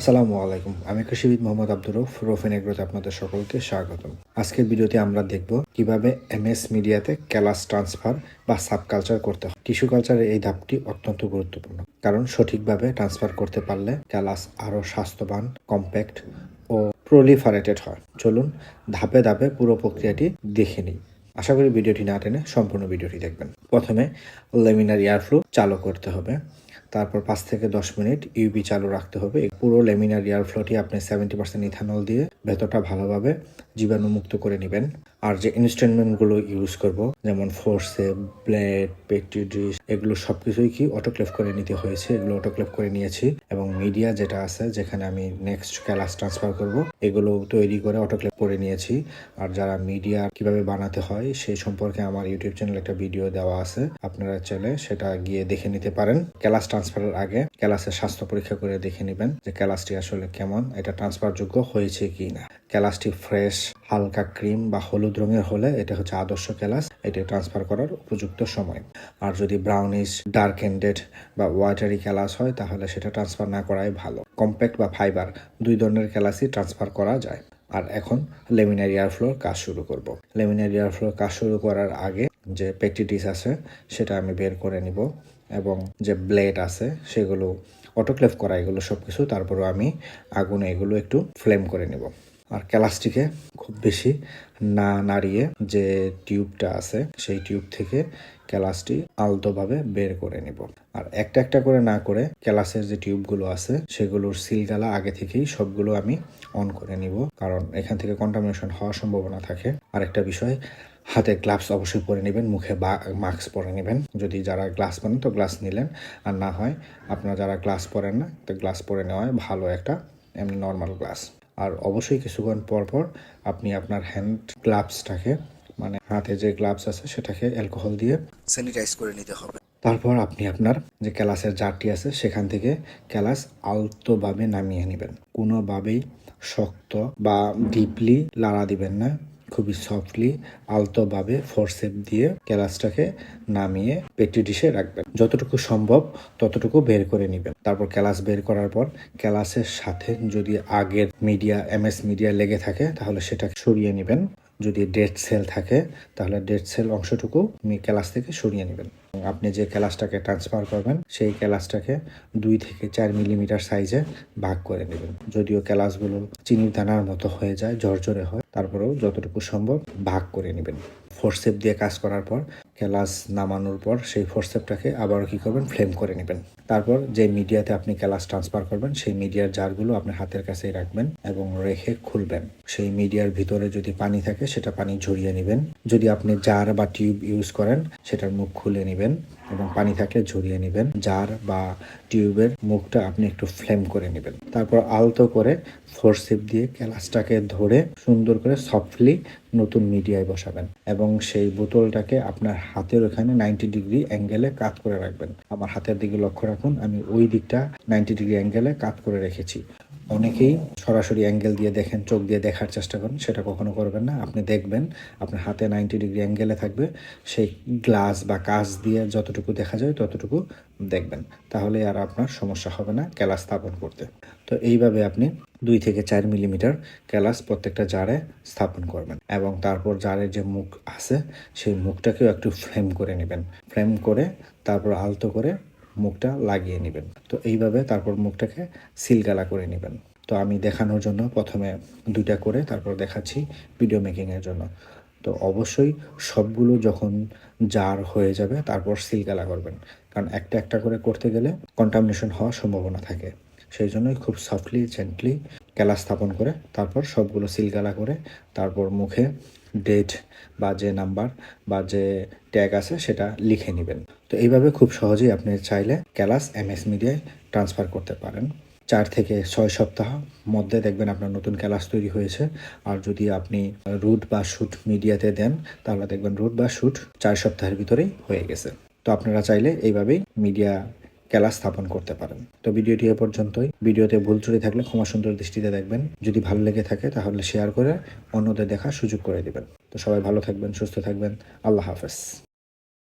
আসসালামু আলাইকুম, আমি কৃষিবিদ মোহাম্মদ আব্দুর রফ রফিন এগ্রোতে আপনাদের সকলকে স্বাগতম। আজকের ভিডিওতে আমরা দেখব কীভাবে এমএস মিডিয়াতে ক্যালাস ট্রান্সফার বা সাবকালচার করতে হয়। টিস্যু কালচারের এই ধাপটি অত্যন্ত গুরুত্বপূর্ণ, কারণ সঠিকভাবে ট্রান্সফার করতে পারলে ক্যালাস আরও স্বাস্থ্যবান, কম্প্যাক্ট ও প্রলিফারেটেড হয়। চলুন ধাপে ধাপে পুরো প্রক্রিয়াটি দেখে নিই। আশা করি ভিডিওটি না টেনে সম্পূর্ণ ভিডিওটি দেখবেন। প্রথমে লেমিনার এয়ারফ্লো চালু করতে হবে। তারপর পাঁচ থেকে দশ মিনিট ইউবি চালু রাখতে হবে। পুরো লেমিনার এয়ার ফ্লোটি আপনি সেভেন্টি পার্সেন্ট ইথানল দিয়ে ভেতরটা ভালোভাবে জীবাণুমুক্ত করে নেবেন। আর যে ইনস্ট্রুমেন্টগুলো ইউজ করব, যেমন ফোর্সে ব্লেড পেট্রিডিস এগুলো সবকিছুই কি অটোক্লেভ করে নিতে হয়েছে। এগুলো অটোক্লেভ করে নিয়েছি এবং মিডিয়া যেটা আছে, যেখানে আমি নেক্সট ক্যালাস ট্রান্সফার করব, এগুলো তৈরি করে অটোক্লেভ করে নিয়েছি। আর যারা মিডিয়া কীভাবে বানাতে হয় সেই সম্পর্কে আমার ইউটিউব চ্যানেলে একটা ভিডিও দেওয়া আছে, আপনারা চাইলে সেটা গিয়ে দেখে নিতে পারেন। ক্যালাস ট্রান্সফারের আগে ক্যালাসের স্বাস্থ্য পরীক্ষা করে দেখে নেবেন যে ক্যালাসটি আসলে কেমন, এটা ট্রান্সফার যোগ্য হয়েছে কি না ক্যালাসটি ফ্রেশ হালকা ক্রিম বা হলুদ রঙের হলে এটা হচ্ছে আদর্শ ক্যালাস, এটি ট্রান্সফার করার উপযুক্ত সময়। আর যদি ব্রাউনিশ ডার্ক এন্ডেড বা ওয়াটারি ক্যালাস হয়, তাহলে সেটা ট্রান্সফার না করাই ভালো। কম্প্যাক্ট বা ফাইবার দুই ধরনের ক্যালাসই ট্রান্সফার করা যায়। আর এখন লেমিনার এয়ারফ্লোর কাজ শুরু করব। লেমিনার এয়ারফ্লোর কাজ শুরু করার আগে যে পেটিটিস আছে, সেটা আমি বের করে নিব এবং যে ব্লেড আছে, সেগুলো অটোক্লেভ করা, এগুলো সব কিছু তারপরও আমি আগুনে এগুলো একটু ফ্লেম করে নেব। আর ক্যালাসটিকে খুব বেশি না নাড়িয়ে যে টিউবটা আছে, সেই টিউব থেকে ক্যালাসটি আলতোভাবে বের করে নিব। আর একটা একটা করে না করে ক্যালাসের যে টিউবগুলো আছে, সেগুলোর সিলগালা আগে থেকেই সবগুলো আমি অন করে নিব। কারণ এখান থেকে কন্টামিনেশন হওয়ার সম্ভাবনা থাকে। আর একটা বিষয়, হাতে গ্লাভস অবশ্যই পরে নেবেন, মুখে বা মাস্ক পরে নেবেন। যদি যারা গ্লাস পরেন তো গ্লাস নিলেন। আর না হয় আপনারা যারা গ্লাস পরেন না, তো গ্লাস পরে নেওয়ায় ভালো একটা, এমনি নর্মাল গ্লাস। আর অবশ্যই কিছুক্ষণ পর পর আপনি আপনার হ্যান্ড গ্লাভসটাকে মানে হাতে যে গ্লাভস আছে সেটাকে অ্যালকোহল দিয়ে স্যানিটাইজ করে নিতে হবে। তারপর আপনি আপনার যে ক্যালাসের জারটি আছে সেখান থেকে ক্যালাস আলতোভাবে নামিয়ে নেবেন। কোনোভাবেই শক্ত বা ডিপলি লাড়া দিবেন না। খুবই সফটলি আলতোভাবে ফোরসেপ দিয়ে ক্যালাসটাকে নামিয়ে পেটি ডিশে রাখবেন। যতটুকু সম্ভব ততটুকু বের করে নেবেন। তারপর ক্যালাস বের করার পর ক্যালাসের সাথে যদি আগের মিডিয়া এমএস মিডিয়া লেগে থাকে, তাহলে সেটা সরিয়ে নেবেন। যদি ডেড সেল থাকে, তাহলে ডেড সেল অংশটুকু ক্যালাস থেকে সরিয়ে নেবেন। আপনি যে ক্যালাসটাকে ট্রান্সফার করবেন, সেই ক্যালাসটাকে দুই থেকে চার মিলিমিটার সাইজে ভাগ করে নেবেন। যদিও ক্যালাসগুলো চিনির দানার মতো হয়ে যায়, ঝরঝরে হয়, তারপরেও যতটুকু সম্ভব ভাগ করে নেবেন। ফোরসেপ দিয়ে কাজ করার পর ক্যালাস নামানোর পর সেই ফোরসেপটাকে আবার কী করবেন? ফ্লেম করে নেবেন। তারপর যে মিডিয়াতে আপনি ক্যালাস ট্রান্সফার করবেন, সেই মিডিয়ার জারগুলো আপনি হাতের কাছেই রাখবেন এবং রেখে খুলবেন। সেই মিডিয়ার ভিতরে যদি পানি থাকে, সেটা পানি ঝরিয়ে নেবেন। যদি আপনি জার বা টিউব ইউজ করেন, সেটার মুখ খুলে নেবেন এবং পানি থাকলে ঝরিয়ে নেবেন। জার বা টিউবের মুখটা আপনি একটু ফ্লেম করে নেবেন। তারপর আলতো করে ফোরসেপ দিয়ে ক্যালাসটাকে ধরে সুন্দর করে সফটলি নতুন মিডিয়ায় বসাবেন এবং সেই বোতলটাকে আপনার হাতের ওখানে নাইনটি ডিগ্রি অ্যাঙ্গেলে কাত করে রাখবেন। আমার হাতের দিকে লক্ষ্য রাখুন, আমি ওই দিকটা নাইনটি ডিগ্রি অ্যাঙ্গেলে কাত করে রেখেছি। অনেকেই সরাসরি অ্যাঙ্গেল দিয়ে দেখেন, চোখ দিয়ে দেখার চেষ্টা করেন, সেটা কখনো করবেন না। আপনি দেখবেন আপনার হাতে নাইনটি ডিগ্রি অ্যাঙ্গেলে থাকবে, সেই গ্লাস বা কাঁচ দিয়ে যতটুকু দেখা যায় ততটুকু দেখবেন। তাহলে আর আপনার সমস্যা হবে না ক্যালাস স্থাপন করতে। তো এইভাবে আপনি দুই থেকে চার মিলিমিটার ক্যালাস প্রত্যেকটা জারে স্থাপন করবেন এবং তারপর জারের যে মুখ আছে, সেই মুখটাকেও একটু ফ্রেম করে নেবেন। ফ্রেম করে তারপর আলতো করে মুখটা লাগিয়ে নেবেন। তো এইভাবে তারপর মুখটাকে সিলগালা করে নেবেন। তো আমি দেখানোর জন্য প্রথমে দুইটা করে তারপর দেখাচ্ছি ভিডিও মেকিংয়ের জন্য। তো অবশ্যই সবগুলো যখন জার হয়ে যাবে তারপর সিলগালা করবেন। কারণ একটা একটা করে করতে গেলে কন্টামিনেশন হওয়ার সম্ভাবনা থাকে। সেই জন্যই খুব সফটলি জেন্টলি ক্যালা স্থাপন করে তারপর সবগুলো সিলগালা করে তারপর মুখে ডেট বা যে নাম্বার বা যে ট্যাগ আছে সেটা লিখে নেবেন। তো এইভাবে খুব সহজেই আপনি চাইলে ক্যালাস এমএস মিডিয়ায় ট্রান্সফার করতে পারেন। চার থেকে ছয় সপ্তাহ মধ্যে দেখবেন আপনার নতুন ক্যালাস তৈরি হয়েছে। আর যদি আপনি রুট বা শুট মিডিয়াতে দেন, তাহলে দেখবেন রুট বা শুট চার সপ্তাহের ভিতরেই হয়ে গেছে। তো আপনারা চাইলে এইভাবেই মিডিয়া ক্যালাস স্থাপন করতে পারেন। তো ভিডিওটি এ পর্যন্তই। ভিডিওতে ভুল চুরি থাকলে ক্ষমা সুন্দর দৃষ্টিতে দেখবেন। যদি ভালো লেগে থাকে তাহলে শেয়ার করে অন্যদের দেখার সুযোগ করে দিবেন। তো সবাই ভালো থাকবেন, সুস্থ থাকবেন। আল্লাহ হাফেজ।